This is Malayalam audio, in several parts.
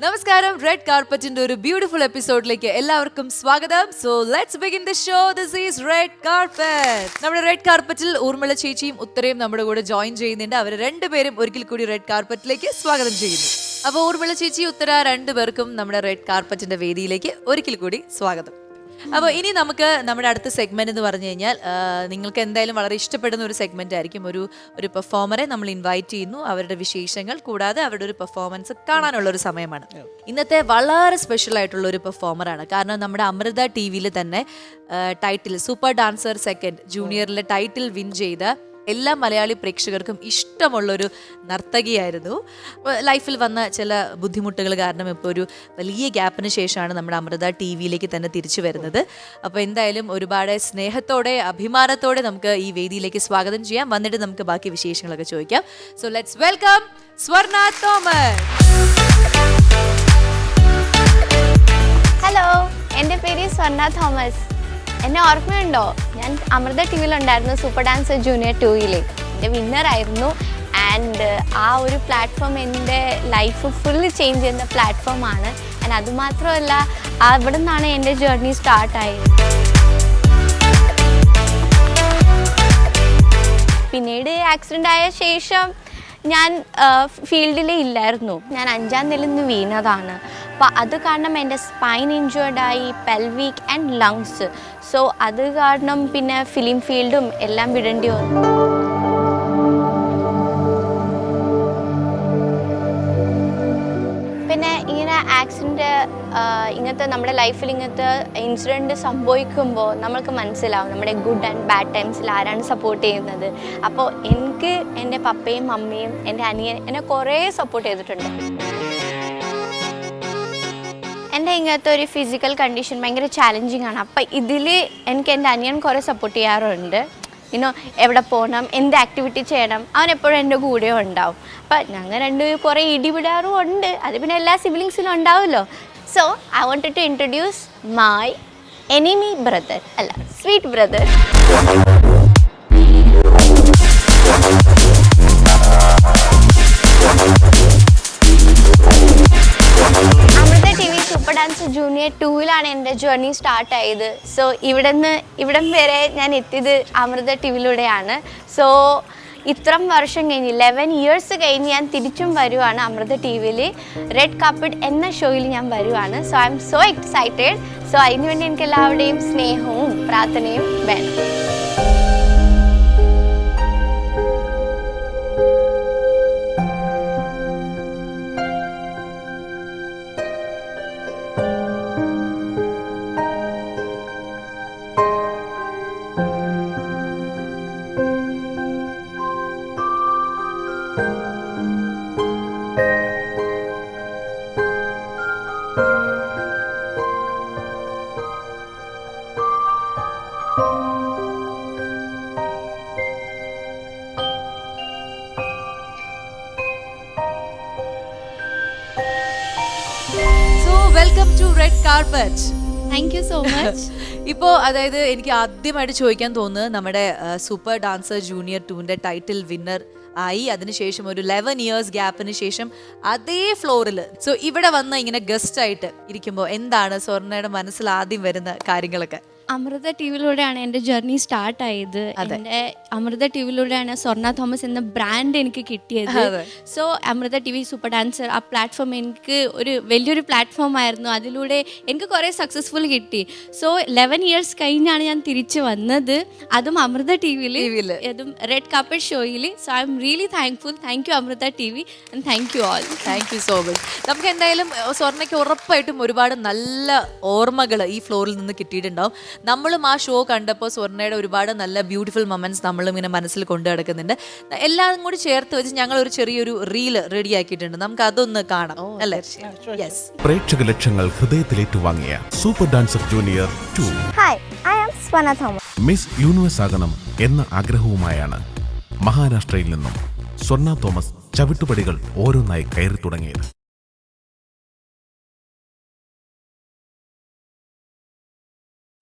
നമസ്കാരം. റെഡ് കാർപ്പറ്റിന്റെ ഒരു ബ്യൂട്ടിഫുൾ എപ്പിസോഡിലേക്ക് എല്ലാവർക്കും സ്വാഗതം. So let's begin the show this is red carpet നമ്മുടെ റെഡ് കാർപ്പറ്റിൽ ഊർമിള ചേച്ചിയും ഉത്തരയും നമ്മുടെ കൂടെ ജോയിൻ ചെയ്യുന്നുണ്ട്. അവർ രണ്ടുപേരും ഒരിക്കൽ കൂടി റെഡ് കാർപ്പറ്റിലേക്ക് സ്വാഗതം ചെയ്യുന്നു. അപ്പോൾ ഊർമിള ചേച്ചി ഉത്തര രണ്ടുപേർക്കും നമ്മുടെ റെഡ് കാർപ്പറ്റിന്റെ വേദിയിലേക്ക് ഒരിക്കൽ കൂടി സ്വാഗതം. അപ്പോൾ ഇനി നമുക്ക് നമ്മുടെ അടുത്ത സെഗ്മെന്റ് എന്ന് പറഞ്ഞു കഴിഞ്ഞാൽ നിങ്ങൾക്ക് എന്തായാലും വളരെ ഇഷ്ടപ്പെടുന്ന ഒരു സെഗ്മെന്റ് ആയിരിക്കും. ഒരു ഒരു പെർഫോമറെ നമ്മൾ ഇൻവൈറ്റ് ചെയ്യുന്നു. അവരുടെ വിശേഷങ്ങൾ കൂടാതെ അവരുടെ ഒരു പെർഫോമൻസ് കാണാനുള്ള ഒരു സമയമാണ്. ഇന്നത്തെ വളരെ സ്പെഷ്യൽ ആയിട്ടുള്ള ഒരു പെർഫോമറാണ് കാരണം നമ്മുടെ അമൃത ടി വിയിൽ തന്നെ ടൈറ്റിൽ സൂപ്പർ ഡാൻസർ സെക്കൻഡ് ജൂനിയറിലെ ടൈറ്റിൽ വിൻ ചെയ്ത എല്ലാ മലയാളി പ്രേക്ഷകർക്കും ഇഷ്ടമുള്ളൊരു നർത്തകിയായിരുന്നു. ലൈഫിൽ വന്ന ചില ബുദ്ധിമുട്ടുകൾ കാരണം ഇപ്പോൾ ഒരു വലിയ ഗ്യാപ്പിന് ശേഷമാണ് നമ്മുടെ അമൃത ടി വിയിലേക്ക് തന്നെ തിരിച്ചു വരുന്നത്. അപ്പോൾ എന്തായാലും ഒരുപാട് സ്നേഹത്തോടെ അഭിമാനത്തോടെ നമുക്ക് ഈ വേദിയിലേക്ക് സ്വാഗതം ചെയ്യാം. വന്നിട്ട് നമുക്ക് ബാക്കി വിശേഷങ്ങളൊക്കെ ചോദിക്കാം. സോ ലെറ്റ്സ് വെൽക്കം സ്വർണ തോമർ ഹലോ എന്റെ പേര് സ്വർണ തോമസ് എന്നെ ഓർമ്മയുണ്ടോ? ഞാൻ അമൃത ടി വിയിലുണ്ടായിരുന്നു സൂപ്പർ ഡാൻസർ ജൂനിയർ ടൂയിൽ എന്റെ വിന്നറായിരുന്നു ആൻഡ് ആ ഒരു പ്ലാറ്റ്ഫോം എന്റെ ലൈഫ് ഫുള്ള് ചേഞ്ച് ചെയ്യുന്ന പ്ലാറ്റ്ഫോമാണ് ആൻഡ് അതുമാത്രമല്ല അവിടെ നിന്നാണ് എന്റെ ജേർണി സ്റ്റാർട്ടായത് പിന്നീട് ആക്സിഡന്റ് ആയ ശേഷം ഞാൻ ഫീൽഡിൽ ഇല്ലായിരുന്നു. ഞാൻ അഞ്ചാം നിലയിൽ നിന്ന് വീണതാണ്. അപ്പോൾ അത് കാരണം എന്റെ സ്പൈൻ ഇഞ്ചേർഡായി പെൽവിക് ആൻഡ് ലങ്സ് സോ അത് കാരണം പിന്നെ ഫിലിം ഫീൽഡും എല്ലാം വിടേണ്ടി വന്നു. പിന്നെ ഇങ്ങനെ ആക്സിഡന്റ് ഇങ്ങനത്തെ നമ്മുടെ ലൈഫിൽ ഇങ്ങനത്തെ ഇൻസിഡന്റ് സംഭവിക്കുമ്പോൾ നമ്മൾക്ക് മനസ്സിലാവും. നമ്മുടെ ഗുഡ് ആൻഡ് ബാഡ് ടൈംസിൽ ആരാണ് സപ്പോർട്ട് ചെയ്യുന്നത്. അപ്പോൾ എനിക്ക് എന്റെ പപ്പയും മമ്മിയും എന്റെ അനിയൻ എന്നെ കുറേ സപ്പോർട്ട് ചെയ്തിട്ടുണ്ട്. എന്റെ ഇങ്ങനത്തെ ഒരു ഫിസിക്കൽ കണ്ടീഷൻ ഭയങ്കര ചാലഞ്ചിങ് ആണ്. അപ്പം ഇതിൽ എനിക്ക് എന്റെ അനിയൻ കുറേ സപ്പോർട്ട് ചെയ്യാറുണ്ട്. ഇനോ എവിടെ പോകണം എന്ത് ആക്ടിവിറ്റി ചെയ്യണം അവൻ എപ്പോഴും എന്റെ കൂടെ ഉണ്ടാവും. അപ്പം ഞങ്ങൾ രണ്ട് കുറേ ഇടിവിടാറും ഉണ്ട്. അത് പിന്നെ എല്ലാ സിബ്ലിങ്സിനും ഉണ്ടാവുമല്ലോ. So I want to introduce my enemy brother അല്ല സ്വീറ്റ് ബ്രദർ ജൂനിയർ ടൂവിലാണ് എന്റെ ജേർണി സ്റ്റാർട്ട് ആയത്. സോ ഇവിടെ നിന്ന് ഇവിടം വരെ ഞാൻ എത്തിയത് അമൃത ടി വിയിലൂടെയാണ് സോ ഇത്രം വർഷം കഴിഞ്ഞ് ലെവൻ ഇയേഴ്സ് കഴിഞ്ഞ് ഞാൻ തിരിച്ചും വരുവാണ് അമൃത ടി വിയിൽ റെഡ് കാർപ്പറ്റ് എന്ന ഷോയിൽ ഞാൻ വരുവാണ്. So I'm so excited so അതിനുവേണ്ടി എനിക്ക് എല്ലാവരുടെയും സ്നേഹവും പ്രാർത്ഥനയും വേണം. Carpet thank you so much ഇപ്പോൾ അതായത് എനിക്ക് ആദ്യമായിട്ട് ചോദിക്കാൻ തോന്നുന്നത് നമ്മുടെ സൂപ്പർ ഡാൻസർ ജൂനിയർ ടൂവിന്റെ ടൈറ്റിൽ വിന്നർ ആയി. അതിനുശേഷം ഒരു ലെവൻ ഇയേഴ്സ് ഗ്യാപ്പിന് ശേഷം അതേ ഫ്ലോറിൽ സോ ഇവിടെ വന്ന് ഇങ്ങനെ ഗസ്റ്റ് ആയിട്ട് ഇരിക്കുമ്പോൾ എന്താണ് സ്വർണയുടെ മനസ്സിൽ ആദ്യം വരുന്ന കാര്യങ്ങളൊക്കെ? അമൃത ടി വിയിലൂടെയാണ് എന്റെ ജേർണി സ്റ്റാർട്ട് ആയത് എന്റെ അമൃത ടി വിയിലൂടെയാണ് സ്വർണ തോമസ് എന്ന ബ്രാൻഡ് എനിക്ക് കിട്ടിയത്. So Amrita T V super dancer ആ പ്ലാറ്റ്ഫോം എനിക്ക് ഒരു വലിയൊരു പ്ലാറ്റ്ഫോം ആയിരുന്നു. അതിലൂടെ എനിക്ക് കുറേ സക്സസ്ഫുൾ കിട്ടി. സോ ലെവൻ ഇയേഴ്സ് കഴിഞ്ഞാണ് ഞാൻ തിരിച്ചു വന്നത്. അതും അമൃത ടി വിയിൽ അതും റെഡ് കാർപ്പറ്റ് ഷോയിൽ so I'm really thankful thank you Amrita T V and thank you all thank you so much നമുക്ക് എന്തായാലും സ്വർണയ്ക്ക് ഉറപ്പായിട്ടും ഒരുപാട് നല്ല ഓർമ്മകൾ ഈ ഫ്ലോറിൽ നിന്ന് കിട്ടിയിട്ടുണ്ടാവും. നമ്മളും ആ ഷോ കണ്ടപ്പോൾ സ്വർണയുടെ ഒരുപാട് നല്ല ബ്യൂട്ടിഫുൾ മൊമെന്റ്സ് നമ്മളും ഇങ്ങനെ മനസ്സിൽ കൊണ്ടു നടക്കുന്നുണ്ട്. എല്ലാം കൂടി ചേർത്ത് വെച്ച് ഞങ്ങൾ ഒരു ചെറിയൊരു റീൽ റെഡി ആക്കിയിട്ടുണ്ട്. നമുക്ക് അതൊന്ന് കാണാം അല്ലേ? യെസ് പ്രേക്ഷക ലക്ഷങ്ങൾ ഹൃദയത്തിലേറ്റുവാങ്ങിയ super dancer junior two hi I am Swarna Thomas miss universe ആകണം എന്ന ആഗ്രഹവുമായാണ് മഹാരാഷ്ട്രയിൽ നിന്നും സ്വർണ തോമസ് ചവിട്ടുപടികൾ ഓരോന്നായി കയറി തുടങ്ങിയത്.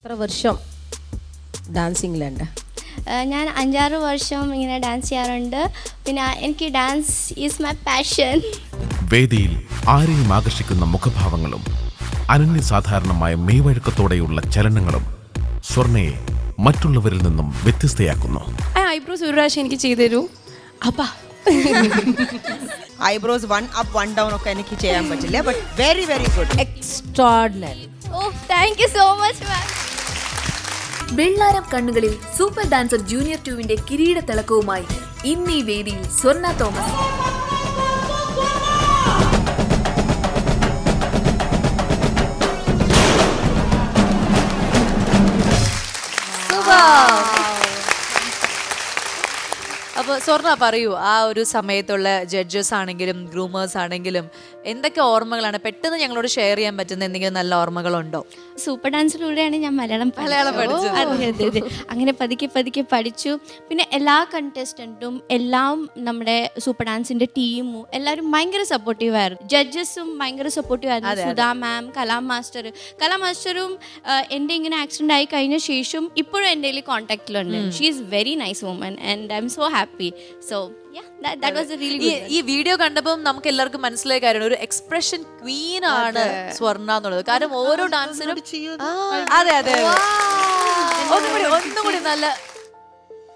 എത്ര വർഷം ഡാൻസിങ്ങിലുണ്ട് ഞാൻ അഞ്ചാറ് വർഷം ഇങ്ങനെ ഡാൻസ് ചെയ്യാറുണ്ട്. പിന്നെ എനിക്ക് ഡാൻസ് ഈസ് മൈ പാഷൻ വേദിയിൽ ആരെയും ആകർഷിക്കുന്ന മുഖഭാവങ്ങളും അനന്യസാധാരണമായ മെയ്വഴക്കത്തോടെയുള്ള ചലനങ്ങളും സ്വർണയെ മറ്റുള്ളവരിൽ നിന്നും വ്യത്യസ്തയാക്കുന്നു. ഐബ്രോസ് ഒരു പ്രാവശ്യം എനിക്ക് ചെയ്തു തരൂ അപ്പാ. Eyebrows one up one down ഒക്കെ എനിക്ക് ചെയ്യാൻ പറ്റില്ല but very very good extraordinary oh thank you so much ma'am വെള്ളാരം കണ്ണുകളിൽ സൂപ്പർ ഡാൻസർ ജൂനിയർ ടുവിന്റെ കിരീട തിളക്കവുമായി ഇന്നീ വേദിയിൽ സ്വർണ തോമസ്. സ്വർണ പറയൂ ആ ഒരു സമയത്തുള്ള ജഡ്ജസ് ആണെങ്കിലും ഗ്രൂമേഴ്സ് ആണെങ്കിലും എന്തൊക്കെ ഓർമ്മകളാണ്? പെട്ടെന്ന് ഞങ്ങളോട് ഷെയർ ചെയ്യാൻ പറ്റുന്ന എന്തെങ്കിലും നല്ല ഓർമ്മകളുണ്ടോ? സൂപ്പർ ഡാൻസിലൂടെയാണ് ഞാൻ മലയാളം മലയാളം പഠിച്ചത്. അതെ അതെ അതെ. അങ്ങനെ പതുക്കെ പതുക്കെ പഠിച്ചു. പിന്നെ എല്ലാ കണ്ടസ്റ്റന്റും എല്ലാം നമ്മുടെ സൂപ്പർ ഡാൻസിന്റെ ടീമും എല്ലാവരും ഭയങ്കര സപ്പോർട്ടീവ് ആയിരുന്നു. ജഡ്ജസും ഭയങ്കര സപ്പോർട്ടീവ് ആയിരുന്നു. സുധാ മാം കലാം മാസ്റ്റർ കലാം മാസ്റ്ററും എന്റെ ഇങ്ങനെ ആക്സിഡന്റ് ആയി കഴിഞ്ഞ ശേഷം ഇപ്പോഴും എന്റെ കോൺടാക്റ്റിലുണ്ട് she is very nice woman and I'm so happy so that was a really ഈ ഗുഡ് ഈ വീഡിയോ കണ്ടപ്പോൾ നമുക്ക് എല്ലാവർക്കും മനസ്സിലായ കാര്യമാണ്. ഒരു എക്സ്പ്രഷൻ ക്വീൻ ആണ് സ്വർണ എന്നുള്ളത്. കാരണം ഓരോ ഡാൻസിനും അതെ അതെ ഒന്നുകൂടി ഒന്നും ഒന്നും കൂടി നല്ല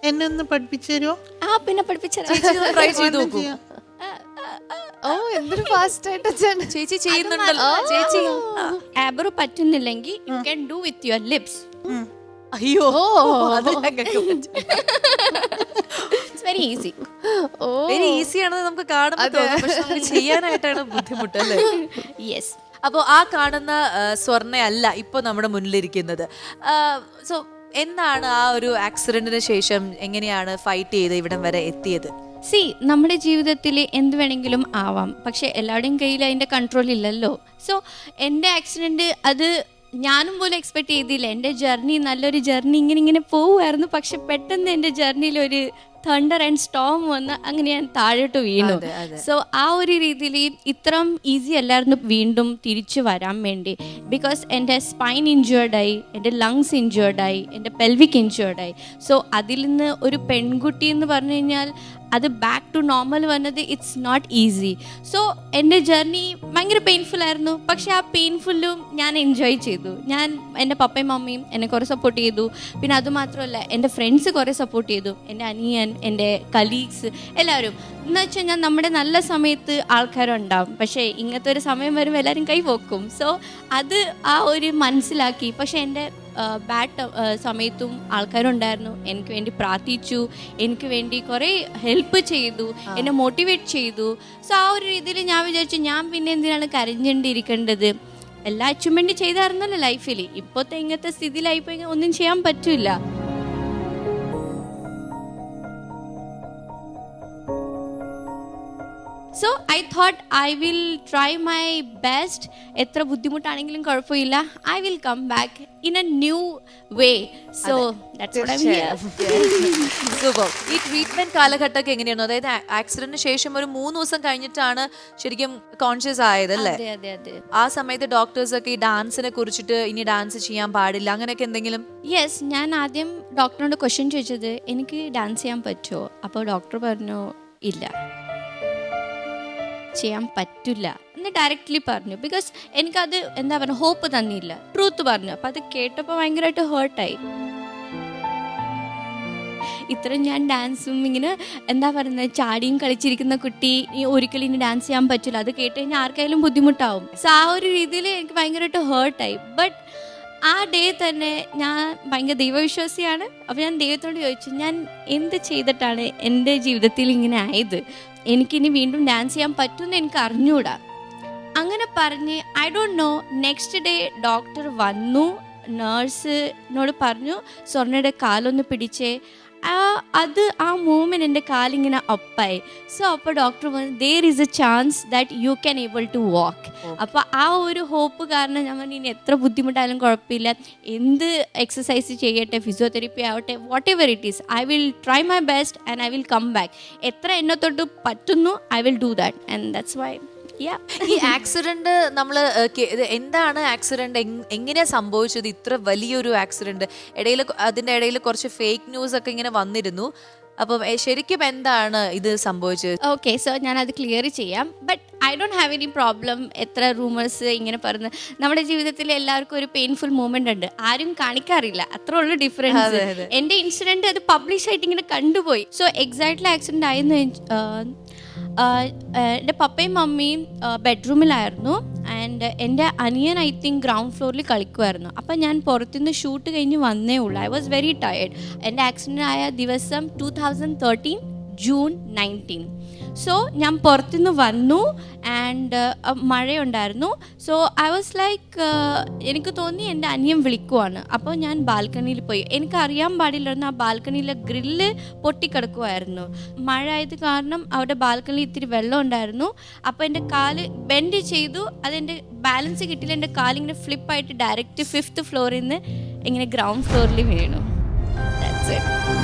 എന്നെ ഒന്ന് പഠിപ്പിച്ചു തരുമോ ആ പിന്നെ പഠിപ്പിച്ചു ട്രൈ ചെയ്ത് നോക്കൂ. ഓ എന്തൊരു ഫാസ്റ്റ് ആയിട്ട് ചേച്ചി ചെയ്യുന്നുണ്ടല്ലോ ചേച്ചി ആബ്രോ പറ്റുന്നില്ലെങ്കിൽ you can do with your lips അയ്യോ. അത് ഞങ്ങൾക്ക് very easy oh very easy ആണെന്ന് നമുക്ക് കാണുമ്പോൾ തോന്നും. പക്ഷെ നമുക്ക് ചെയ്യാനായിട്ടാണ് ബുദ്ധിമുട്ട് അല്ലേ? യെസ് അപ്പോൾ ആ കാണുന്ന സ്വർണയല്ല ഇപ്പോൾ നമ്മുടെ മുന്നിലിരിക്കുന്നത്. സോ എന്താണ് ആ ഒരു ആക്സിഡന്റിന് ശേഷം എങ്ങനെയാണ് ഫൈറ്റ് ചെയ്ത് ഇവിടം വരെ എത്തിയത്? സി നമ്മുടെ ജീവിതത്തിൽ എന്ത് വേണമെങ്കിലും ആവാം. പക്ഷെ എല്ലാവരുടെയും കയ്യിൽ അതിന്റെ കൺട്രോൾ ഇല്ലല്ലോ. സോ എന്റെ ആക്സിഡന്റ് അത് ഞാനും പോലും എക്സ്പെക്ട് ചെയ്തില്ല. എന്റെ ജേർണി നല്ലൊരു ജേർണി ഇങ്ങനെ ഇങ്ങനെ പോവുമായിരുന്നു. പക്ഷെ പെട്ടെന്ന് എന്റെ ജേർണിയിൽ ഒരു തണ്ടർ ആൻഡ് സ്റ്റോം വന്ന് അങ്ങനെ ഞാൻ താഴോട്ട് വീണു. സോ ആ ഒരു രീതിയിൽ ഇത്രയും ഈസി അല്ലായിരുന്നു വീണ്ടും തിരിച്ചു വരാൻ വേണ്ടി. ബിക്കോസ് എന്റെ സ്പൈൻ ഇഞ്ചേർഡായി എന്റെ ലങ്സ് ഇഞ്ചേർഡായി എന്റെ പെൽവിക് ഇഞ്ചേർഡായി സോ അതിൽ നിന്ന് ഒരു പെൺകുട്ടി എന്ന് പറഞ്ഞു കഴിഞ്ഞാൽ അത് ബാക്ക് ടു നോർമൽ വന്നത് ഇറ്റ്സ് നോട്ട് ഈസി സോ എന്റെ ജേർണി ഭയങ്കര പെയിൻഫുൾ ആയിരുന്നു. പക്ഷേ ആ പെയിൻഫുള്ളും ഞാൻ എൻജോയ് ചെയ്തു. ഞാൻ എന്റെ പപ്പയും മമ്മിയും എന്നെ കുറേ സപ്പോർട്ട് ചെയ്തു. പിന്നെ അതുമാത്രമല്ല എന്റെ ഫ്രണ്ട്സ് കുറേ സപ്പോർട്ട് ചെയ്തു. എന്റെ അനിയൻ എന്റെ കലീഗ്സ് എല്ലാവരും. എന്ന് വെച്ച് കഴിഞ്ഞാൽ നമ്മുടെ നല്ല സമയത്ത് ആൾക്കാരുണ്ടാവും. പക്ഷേ ഇങ്ങനത്തെ ഒരു സമയം വരുമ്പോൾ എല്ലാവരും കൈ പോക്കും സോ അത് ആ ഒരു മനസ്സിലാക്കി. പക്ഷേ എന്റെ ബാഡ് സമയത്തും ആൾക്കാരുണ്ടായിരുന്നു. എനിക്ക് വേണ്ടി പ്രാർത്ഥിച്ചു. എനിക്ക് വേണ്ടി കുറേ ഹെൽപ്പ് ചെയ്തു. എന്നെ മോട്ടിവേറ്റ് ചെയ്തു. സോ ആ ഒരു രീതിയിൽ ഞാൻ വിചാരിച്ചു ഞാൻ പിന്നെ എന്തിനാണ് കരഞ്ഞിണ്ടിരിക്കേണ്ടത് എല്ലാ അച്ചീവ്മെന്റ് ചെയ്തായിരുന്നല്ലോ ലൈഫിൽ ഇപ്പോഴത്തെ ഇങ്ങനത്തെ സ്ഥിതിയിലായിപ്പോയി ഒന്നും ചെയ്യാൻ പറ്റില്ല. So I thought I will try my best എത്ര ബുദ്ധിമുട്ടാണെങ്കിലും കുഴപ്പമില്ല. I will come back in a new way so super ഈ ട്രീറ്റ്മെന്റ് കാലഘട്ടമൊക്കെ എങ്ങനെയാണ് അതായത് ആക്സിഡന്റിന് ശേഷം ഒരു മൂന്ന് ദിവസം കഴിഞ്ഞിട്ടാണ് ശരിക്കും കോൺഷ്യസ് ആയത് അല്ലേ? ആ സമയത്ത് ഡോക്ടേഴ്സ് ഒക്കെ ഈ ഡാൻസിനെ കുറിച്ചിട്ട് ഇനി ഡാൻസ് ചെയ്യാൻ പാടില്ല. അങ്ങനെയൊക്കെ എന്തെങ്കിലും? യെസ് ഞാൻ ആദ്യം ഡോക്ടറിനോട് ക്വസ്റ്റ്യൻ ചോദിച്ചത് എനിക്ക് ഡാൻസ് ചെയ്യാൻ പറ്റുമോ? അപ്പോൾ ഡോക്ടർ പറഞ്ഞു ഇല്ല. ചെയ്യാൻ പറ്റില്ല എന്ന് ഡയറക്റ്റ്ലി പറഞ്ഞു. ബിക്കോസ് എനിക്കത് എന്താ പറയുക ഹോപ്പ് തന്നില്ല. ട്രൂത്ത് പറഞ്ഞു. അപ്പം അത് കേട്ടപ്പോൾ ഭയങ്കരമായിട്ട് ഹേർട്ടായി ഇത്രയും ഞാൻ ഡാൻസും ഇങ്ങനെ എന്താ പറയുന്നത് ചാടിയും കളിച്ചിരിക്കുന്ന കുട്ടി ഒരിക്കലും ഇനി ഡാൻസ് ചെയ്യാൻ പറ്റില്ല. അത് കേട്ട് കഴിഞ്ഞാൽ ആർക്കായാലും ബുദ്ധിമുട്ടാവും. സോ ആ ഒരു രീതിയിൽ എനിക്ക് ഭയങ്കരമായിട്ട് ഹേർട്ടായി ബട്ട് ആ ഡേ തന്നെ ഞാൻ ഭയങ്കര ദൈവവിശ്വാസിയാണ്. അപ്പോൾ ഞാൻ ദൈവത്തോട് ചോദിച്ചു ഞാൻ എന്ത് ചെയ്തിട്ടാണ് എന്റെ ജീവിതത്തിൽ ഇങ്ങനെ ആയത്? എനിക്കിനി വീണ്ടും ഡാൻസ് ചെയ്യാൻ പറ്റുമെന്ന് എനിക്ക് അറിഞ്ഞുകൂടാ അങ്ങനെ പറഞ്ഞ് I don't know next day doctor വന്നു. നേഴ്സിനോട് പറഞ്ഞു സ്വർണയുടെ കാലൊന്ന് പിടിച്ചേ. ആ അത് ആ മൂമെന്റ് എന്റെ കാലിങ്ങനെ അപ്പായി സോ അപ്പോൾ ഡോക്ടർ പറഞ്ഞു there is a chance that you can able to walk അപ്പോൾ ആ ഒരു ഹോപ്പ് കാരണം ഞാൻ പറഞ്ഞു ഇനി എത്ര ബുദ്ധിമുട്ടായാലും കുഴപ്പമില്ല. എന്ത് എക്സസൈസ് ചെയ്യട്ടെ ഫിസിയോതെറപ്പി ആവട്ടെ whatever it is I will try my best and I will come back എത്ര എന്നെ തൊട്ട് പറ്റുന്നു I will do that and that's why ഈ ആക്സിഡന്റ് നമ്മൾ എന്താണ് ആക്സിഡന്റ്? എങ്ങനെയാ സംഭവിച്ചത്? ഇത്ര വലിയൊരു ആക്സിഡന്റ്. ഇടയിൽ അതിന്റെ ഇടയിൽ കുറച്ച് ഫേക്ക് ന്യൂസ് ഒക്കെ ഇങ്ങനെ വന്നിരുന്നു. അപ്പം ശരിക്കും എന്താണ് ഇത് സംഭവിച്ചത്? ഓക്കെ സോ ഞാൻ അത് ക്ലിയർ ചെയ്യാം. But I don't have any problem എത്ര റൂമേഴ്സ് ഇങ്ങനെ പറഞ്ഞ് നമ്മുടെ ജീവിതത്തിൽ എല്ലാവർക്കും ഒരു പെയിൻഫുൾ മൂമെന്റ് ഉണ്ട്. ആരും കാണിക്കാറില്ല. അത്ര ഉള്ള ഡിഫറൻസ്. എന്റെ ഇൻസിഡന്റ് അത് പബ്ലിഷ് ആയിട്ട് ഇങ്ങനെ കണ്ടുപോയി. സോ എക്സാക്ട്ലി ആക്സിഡന്റ് ആയെന്ന് എന്റെ പപ്പയും മമ്മിയും ബെഡ്റൂമിലായിരുന്നു ആൻഡ് എന്റെ അനിയൻ ഐ തിങ്ക് ഗ്രൗണ്ട് ഫ്ലോറിൽ കളിക്കുമായിരുന്നു അപ്പം ഞാൻ പുറത്തുനിന്ന് ഷൂട്ട് കഴിഞ്ഞ് വന്നേ ഉള്ളൂ. ഐ വാസ് വെരി ടയേർഡ് എന്റെ ആക്സിഡന്റ് ആയ ദിവസം two thousand thirteen June nineteen so ഞാൻ പുറത്തുനിന്ന് വന്നു ആൻഡ് മഴയുണ്ടായിരുന്നു. സോ ഐ വാസ് ലൈക്ക് എനിക്ക് തോന്നി എന്റെ അനിയൻ വിളിക്കുവാണ്. അപ്പോൾ ഞാൻ ബാൽക്കണിയിൽ പോയി. എനിക്കറിയാൻ പാടില്ലായിരുന്നു ആ ബാൽക്കണിയിലെ ഗ്രില്ല് പൊട്ടിക്കിടക്കുമായിരുന്നു മഴ ആയത് കാരണം അവിടെ ബാൽക്കണിയിൽ ഇത്തിരി വെള്ളം ഉണ്ടായിരുന്നു. അപ്പോൾ എന്റെ കാൽ ബെൻഡ് ചെയ്തു. അതെന്റെ ബാലൻസ് കിട്ടിയില്ല. എന്റെ കാലിങ്ങനെ ഫ്ലിപ്പായിട്ട് ഡയറക്റ്റ് ഫിഫ്ത്ത് ഫ്ലോറിൽ നിന്ന് ഇങ്ങനെ ഗ്രൗണ്ട് ഫ്ലോറിൽ വീണു. ദാറ്റ്സ് ഇറ്റ്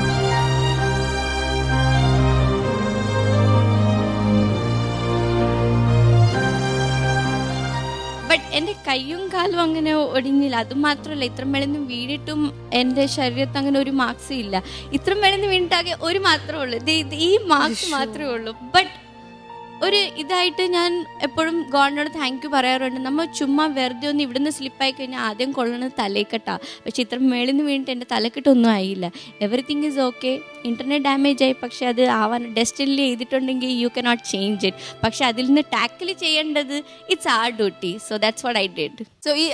ബട്ട് എന്റെ കയ്യും കാലും അങ്ങനെ ഒടിഞ്ഞില്ല. അത് മാത്രമല്ല ഇത്ര മേളിന്ന് വീണിട്ടും എന്റെ ശരീരത്ത് അങ്ങനെ ഒരു മാർക്സ് ഇല്ല. ഇത്രയും വേണമെന്ന് വീണിട്ടാകെ ഒരു മാത്രമേ ഉള്ളൂ. ഈ മാർക്സ് മാത്രമേ ഉള്ളൂ. ബട്ട് ഒരു ഇതായിട്ട് ഞാൻ എപ്പോഴും ഗോഡിനോട് താങ്ക് യു പറയാറുണ്ട്. നമ്മൾ ചുമ്മാ വെറുതെ ഒന്ന് ഇവിടുന്ന് സ്ലിപ്പായി കഴിഞ്ഞാൽ ആദ്യം കൊള്ളണത് തലേക്കെട്ടാ പക്ഷെ ഇത്ര മേളിൽ നിന്ന് വീണിട്ട് എന്റെ തലക്കെട്ടൊന്നും ആയില്ല. Everything is okay internal damage ആയി. പക്ഷെ അത് ആവാൻ ഡെസ്റ്റിനിൽ ചെയ്തിട്ടുണ്ടെങ്കിൽ you can not change it പക്ഷെ അതിൽ നിന്ന് ടാക്കിൾ ചെയ്യേണ്ടത് it's our duty so that's what I did so ഈ-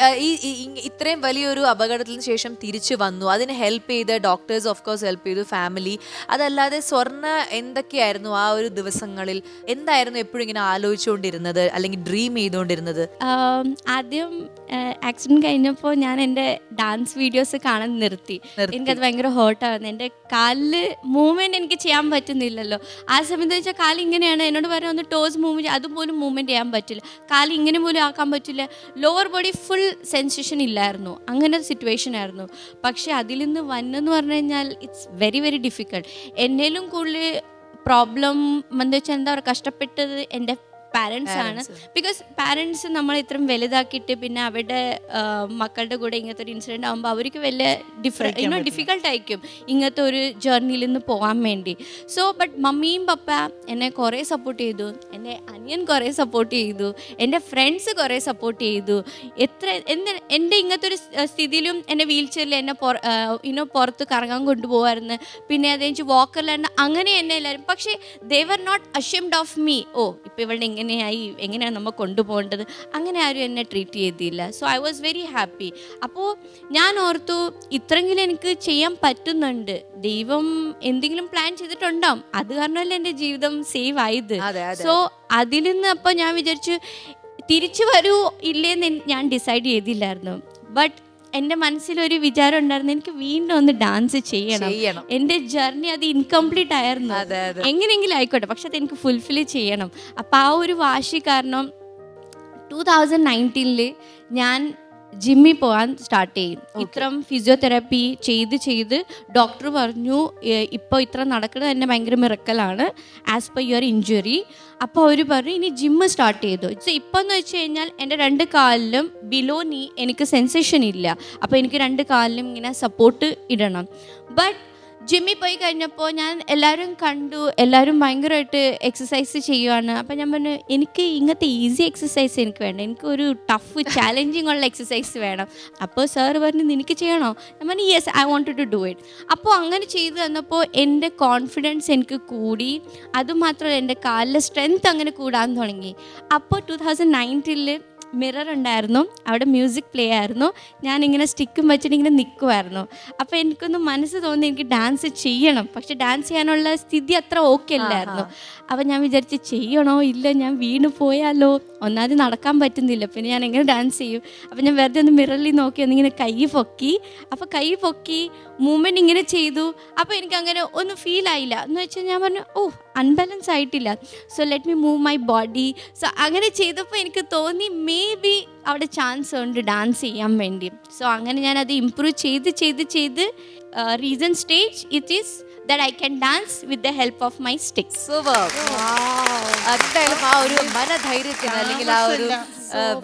ഇത്രയും വലിയൊരു അപകടത്തിന് ശേഷം തിരിച്ചു വന്നു. അതിന് ഹെൽപ്പ് ചെയ്ത ഡോക്ടേഴ്സ് ഓഫ് കോഴ്സ് ഹെൽപ്പ് ചെയ്തു ഫാമിലി അതല്ലാതെ സ്വർണ എന്തൊക്കെയായിരുന്നു ആ ഒരു ദിവസങ്ങളിൽ? എന്തായിരുന്നു എപ്പോഴും ഇങ്ങനെ ആലോചിച്ചുകൊണ്ടിരുന്നത് അല്ലെങ്കിൽ ഡ്രീം ചെയ്തുകൊണ്ടിരുന്നത്? ആദ്യം ആക്സിഡന്റ് കഴിഞ്ഞപ്പോൾ ഞാൻ എന്റെ ഡാൻസ് വീഡിയോസ് കാണാൻ നിർത്തി. എനിക്കത് ഭയങ്കര ഹേർട്ടായിരുന്നു എന്റെ കാലിൽ മൂവ്മെന്റ് എനിക്ക് ചെയ്യാൻ പറ്റുന്നില്ലല്ലോ. ആ സമയത്ത് വെച്ചാൽ കാൽ ഇങ്ങനെയാണ്. എന്നോട് പറഞ്ഞ ഒന്ന് ടോസ് മൂവ് അതുപോലും മൂവ്മെന്റ് ചെയ്യാൻ പറ്റില്ല. കാൽ ഇങ്ങനെ പോലും ആക്കാൻ പറ്റില്ല. ലോവർ ബോഡി ഫുൾ സെൻസേഷൻ ഇല്ലായിരുന്നു. അങ്ങനെ ഒരു സിറ്റുവേഷൻ ആയിരുന്നു. പക്ഷെ അതിൽ നിന്ന് വന്നെന്ന് പറഞ്ഞു കഴിഞ്ഞാൽ ഇറ്റ്സ് വെരി വെരി ഡിഫിക്കൾട്ട് എന്നേലും കൂടുതൽ പ്രോബ്ലം എന്താ വെച്ചാൽ എന്താ പറയുക കഷ്ടപ്പെട്ടത് എന്റെ പാരൻസ് ആണ്. ബിക്കോസ് പാരൻസ് നമ്മൾ ഇത്രയും വലുതാക്കിയിട്ട് പിന്നെ അവരുടെ മക്കളുടെ കൂടെ ഇങ്ങനത്തെ ഒരു ഇൻസിഡന്റ് ആകുമ്പോൾ അവർക്ക് വലിയ ഡിഫറെ ഇന്നോ ഡിഫിക്കൽട്ട് ആയിരിക്കും ഇങ്ങനത്തെ ഒരു ജേർണിയിൽ നിന്ന് പോകാൻ വേണ്ടി. സോ ബട്ട് മമ്മിയും പപ്പ എന്നെ കുറേ സപ്പോർട്ട് ചെയ്തു. എന്റെ അനിയൻ കുറേ സപ്പോർട്ട് ചെയ്തു. എന്റെ ഫ്രണ്ട്സ് കുറേ സപ്പോർട്ട് ചെയ്തു. എത്ര എന്ത് എന്റെ ഇങ്ങനത്തെ ഒരു സ്ഥിതിയിലും എന്നെ വീൽ ചെയറിൽ എന്നെ പുറ ഇനോ പുറത്ത് കറങ്ങാൻ കൊണ്ടുപോകാമായിരുന്നു പിന്നെ അത് കഴിഞ്ഞ് വാക്കറിലാണ് അങ്ങനെ എന്നെ എല്ലാവരും പക്ഷേ they were not ashamed of me oh ഇപ്പോൾ ഇവളുടെ എങ്ങനെയായി എങ്ങനെയാണ് നമ്മൾ കൊണ്ടുപോകേണ്ടത്? അങ്ങനെ ആരും എന്നെ ട്രീറ്റ് ചെയ്തില്ല. So I was very happy അപ്പോൾ ഞാൻ ഓർത്തു ഇത്രയെങ്കിലും എനിക്ക് ചെയ്യാൻ പറ്റുന്നുണ്ട്. ദൈവം എന്തെങ്കിലും പ്ലാൻ ചെയ്തിട്ടുണ്ടാവും അത് കാരണമല്ലേ എന്റെ ജീവിതം സേവ് ആയത്. സോ അതിൽ നിന്ന് അപ്പോൾ ഞാൻ വിചാരിച്ചു തിരിച്ചു വരൂ ഇല്ലേന്ന് ഞാൻ ഡിസൈഡ് ചെയ്തില്ലായിരുന്നു. ബട്ട് എന്റെ മനസ്സിലൊരു വിചാരം ഉണ്ടായിരുന്നു എനിക്ക് വീണ്ടും ഒന്ന് ഡാൻസ് ചെയ്യണം. എന്റെ എന്റെ ജേർണി അത് ഇൻകംപ്ലീറ്റ് ആയിരുന്നു. എങ്ങനെയെങ്കിലും ആയിക്കോട്ടെ പക്ഷെ അത് എനിക്ക് ഫുൾഫിൽ ചെയ്യണം. അപ്പം ആ ഒരു വാശി കാരണം ടൂ തൗസൻഡ് നയന്റീനിൽ ഞാൻ ജിമ്മിൽ പോകാൻ സ്റ്റാർട്ട് ചെയ്യും. ഇത്രം ഫിസിയോതെറാപ്പി ചെയ്ത് ചെയ്ത് ഡോക്ടർ പറഞ്ഞു ഇപ്പോൾ ഇത്ര നടക്കുന്നത് തന്നെ ഭയങ്കര മിറക്കലാണ് ആസ് പെർ യുവർ ഇഞ്ചുറി അപ്പോൾ അവർ പറഞ്ഞു ഇനി ജിമ്മ് സ്റ്റാർട്ട് ചെയ്തു. സോ ഇപ്പം എന്ന് വെച്ച് കഴിഞ്ഞാൽ എന്റെ രണ്ട് കാലിലും ബിലോ നീ എനിക്ക് സെൻസേഷൻ ഇല്ല. അപ്പോൾ എനിക്ക് രണ്ട് കാലിലും ഇങ്ങനെ സപ്പോർട്ട് ഇടണം. ബട്ട് ജിമ്മിൽ പോയി കഴിഞ്ഞപ്പോൾ ഞാൻ എല്ലാവരും കണ്ടു എല്ലാവരും ഭയങ്കരമായിട്ട് എക്സസൈസ് ചെയ്യുവാണ്. അപ്പം ഞാൻ പറഞ്ഞു എനിക്ക് ഇങ്ങനത്തെ ഈസി എക്സസൈസ് എനിക്ക് വേണ്ട. എനിക്ക് ഒരു ടഫ് ചാലഞ്ചിങ് ഉള്ള എക്സസൈസ് വേണം. അപ്പോൾ സാർ പറഞ്ഞു നിനക്ക് ചെയ്യണോ? ഞാൻ പറഞ്ഞു yes I want to do it അപ്പോൾ അങ്ങനെ ചെയ്തു തന്നപ്പോൾ എന്റെ കോൺഫിഡൻസ് എനിക്ക് കൂടി. അതുമാത്രമല്ല എന്റെ കാലിലെ സ്ട്രെങ്ത് അങ്ങനെ കൂടാൻ തുടങ്ങി. അപ്പോൾ ടു തൗസൻഡ് നയന്റീനിൽ മിറർ ഉണ്ടായിരുന്നു. അവിടെ മ്യൂസിക് പ്ലേ ആയിരുന്നു. ഞാനിങ്ങനെ സ്റ്റിക്കും വെച്ചിട്ട് ഇങ്ങനെ നിൽക്കുമായിരുന്നു അപ്പോൾ എനിക്കൊന്ന് മനസ്സ് തോന്നി എനിക്ക് ഡാൻസ് ചെയ്യണം. പക്ഷെ ഡാൻസ് ചെയ്യാനുള്ള സ്ഥിതി അത്ര ഓക്കെ അല്ലായിരുന്നു. അപ്പോൾ ഞാൻ വിചാരിച്ച് ചെയ്യണോ? ഇല്ല ഞാൻ വീണ് പോയാലോ? ഒന്നാമത് നടക്കാൻ പറ്റുന്നില്ല. പിന്നെ ഞാൻ എങ്ങനെ ഡാൻസ് ചെയ്യും? അപ്പോൾ ഞാൻ വെറുതെ ഒന്ന് മിററിൽ നോക്കി ഒന്നിങ്ങനെ കൈ പൊക്കി. അപ്പോൾ കൈ പൊക്കി മൂവ്മെന്റ് ഇങ്ങനെ ചെയ്തു. അപ്പോൾ എനിക്ക് അങ്ങനെ ഒന്നും ഫീൽ ആയില്ല. എന്ന് വെച്ചാൽ ഞാൻ പറഞ്ഞു ഓ അൺബാലൻസ് ആയിട്ടില്ല. So let me move my body so അങ്ങനെ ചെയ്തപ്പോൾ എനിക്ക് തോന്നി മേ ബി അവിടെ ചാൻസ് ഉണ്ട് ഡാൻസ് ചെയ്യാൻ വേണ്ടി. സോ അങ്ങനെ ഞാൻ അത് ഇമ്പ്രൂവ് ചെയ്ത് ചെയ്ത് ചെയ്ത് reason stage it is that I can dance with the help of my sticks എന്തായാലും ആ ഒരു മനധൈര്യത്തിന് അല്ലെങ്കിൽ ആ ഒരു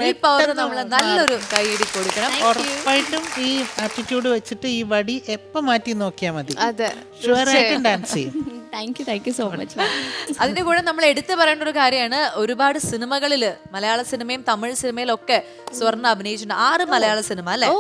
വിൽ പവർ നമ്മൾ നല്ലൊരു കൈയിടി കൊടുക്കണം. ഉറപ്പായിട്ടും ഈ ആറ്റിറ്റ്യൂഡ് വെച്ചിട്ട് ഈ വടി എപ്പോ മാറ്റി നോക്കിയാൽ മതി. അതെ. ഷുവർ ആയിട്ടും ഡാൻസ് ചെയ്യും. Thank you thank you so much അതിന്റെ കൂടെ നമ്മൾ എടുത്തു പറയേണ്ട ഒരു കാര്യമാണ്. ഒരുപാട് സിനിമകളിൽ മലയാള സിനിമയും തമിഴ് സിനിമയിലും ഒക്കെ സ്വർണ അഭിനയിച്ചിട്ടുണ്ട്. ആറ് മലയാള സിനിമ അല്ലെ?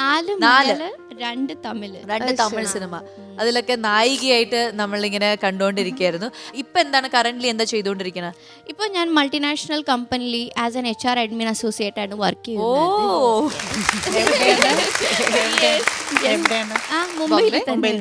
നാല് നാല്. രണ്ട് തമിഴ്. രണ്ട് തമിഴ് സിനിമ. അതിലൊക്കെ നായികയായിട്ട് നമ്മളിങ്ങനെ കണ്ടുകൊണ്ടിരിക്കുകയായിരുന്നു ഇപ്പൊ എന്താണ് കറന്റ് എന്താ ചെയ്തുകൊണ്ടിരിക്കുന്നത് ഇപ്പോൾ ഞാൻ മൾട്ടിനാഷണൽ കമ്പനിയിൽ as an H R admin associate ആണ് വർക്ക്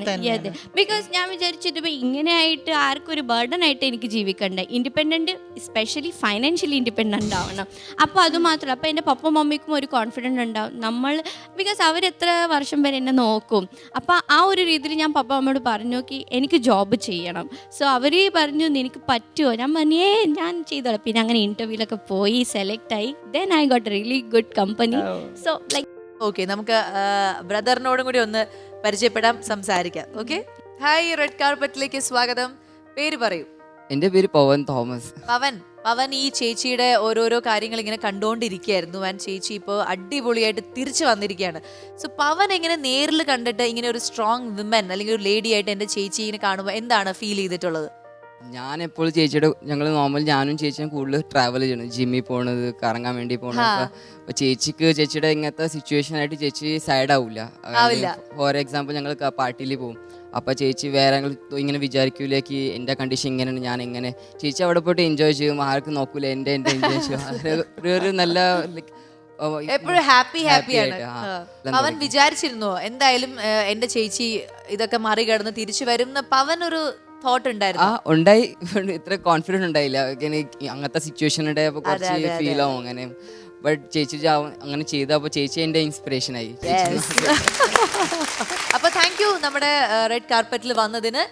തന്നെയാണ്. ബിക്കോസ് ഞാൻ വിചാരിച്ചത് ഇങ്ങനെ ആയിട്ട് ആർക്കും ഒരു ബർഡൻ ആയിട്ട് എനിക്ക് ജീവിക്കണ്ട? ഇൻഡിപെൻഡന്റ് സ്പെഷ്യലി ഫൈനാൻഷ്യലി ഇൻഡിപെൻഡന്റ് ആവണം. അപ്പോൾ അതുമാത്രമല്ല അപ്പോൾ എന്റെ പപ്പ മമ്മിക്കും ഒരു കോൺഫിഡന്റ് ഉണ്ടാവും. നമ്മൾ ബിക്കോസ് അവരെത്ര വർഷം വരെ എന്നെ നോക്കും. അപ്പോൾ ആ ഒരു രീതിയിൽ ഞാൻ പപ്പ അമ്മയോട് പറഞ്ഞു നോക്കി എനിക്ക് ജോബ് ചെയ്യണം. സോ അവർ പറഞ്ഞു നിനക്ക് പറ്റുമോ? ഞാൻ പറഞ്ഞു ഏ ഞാൻ ചെയ്തോളാം. പിന്നെ അങ്ങനെ ഇന്റർവ്യൂലൊക്കെ പോയി സെലക്ട് ആയി. Then I got really good company so like okay നമുക്ക് ബ്രദറിനോടും കൂടി ഒന്ന് പരിചയപ്പെടാം സംസാരിക്കാം. ഓക്കെ ഹായ് റെഡ് കാർപ്പറ്റിലേക്ക് സ്വാഗതം. പേര് പറയൂ. എന്റെ പേര് പവൻ തോമസ്. പവൻ പവൻ ഈ ചേച്ചിയുടെ ഓരോരോ കാര്യങ്ങൾ ഇങ്ങനെ കണ്ടുകൊണ്ടിരിക്കുകയായിരുന്നു ആൻഡ് ചേച്ചി ഇപ്പോൾ അടിപൊളിയായിട്ട് തിരിച്ചു വന്നിരിക്കുകയാണ്. സോ പവൻ എങ്ങനെ നേരിൽ കണ്ടിട്ട് ഇങ്ങനെ ഒരു സ്ട്രോങ് വിമൻ അല്ലെങ്കിൽ ഒരു ലേഡി ആയിട്ട് എന്റെ ചേച്ചി ഇങ്ങനെ കാണുമ്പോൾ എന്താണ് ഫീൽ ചെയ്തിട്ടുള്ളത്? ഞാൻ എപ്പോഴും ചേച്ചിയുടെ ഞങ്ങൾ നോർമൽ ഞാനും ചേച്ചിയും കൂടുതൽ ട്രാവൽ ചെയ്യണം. ജിമ്മിൽ പോണത് കറങ്ങാൻ വേണ്ടി പോണത്. അപ്പൊ ചേച്ചിക്ക് ചേച്ചിയുടെ ഇങ്ങനത്തെ സിറ്റുവേഷൻ ആയിട്ട് ചേച്ചി സൈഡ് ആവില്ല. ഫോർ എക്സാമ്പിൾ ഞങ്ങൾ പാർട്ടിയിൽ പോകും അപ്പൊ ചേച്ചി വേറെ ഇങ്ങനെ വിചാരിക്കൂലേക്ക് എന്റെ കണ്ടീഷൻ ഇങ്ങനെയാണ് ഞാൻ എങ്ങനെ ചേച്ചി അവിടെ പോയിട്ട് എൻജോയ് ചെയ്യും ആർക്കും നോക്കൂല എന്റെ എന്റെ എൻജോയ് ചെയ്യും. ഒരു- നല്ല എപ്പോഴും ഹാപ്പി ഹാപ്പിയാണ് ആണ്. ആ. ആ. പവൻ വിചാരിച്ചിരുന്നോ? എന്തായാലും എന്റെ എന്റെ ചേച്ചി ഇതൊക്കെ മറികടന്ന് തിരിച്ചു വരും പവൻ ഒരു തോട്ട് ആ ഉണ്ടായിരുന്നു ഉണ്ടായി. ഇത്ര കോൺഫിഡൻസ് ഉണ്ടായില്ല. അങ്ങനത്തെ സിറ്റുവേഷൻ അതെ, കുറച്ച് ഫീൽ ആവും അങ്ങനെ. ബട്ട് ചേച്ചി അങ്ങനെ ചെയ്തപ്പോൾ ചേച്ചി എന്റെ ഇൻസ്പിറേഷൻ ആയി. അപ്പൊ നമ്മുടെ റെഡ് കാർപ്പറ്റിൽ വന്നതിന്.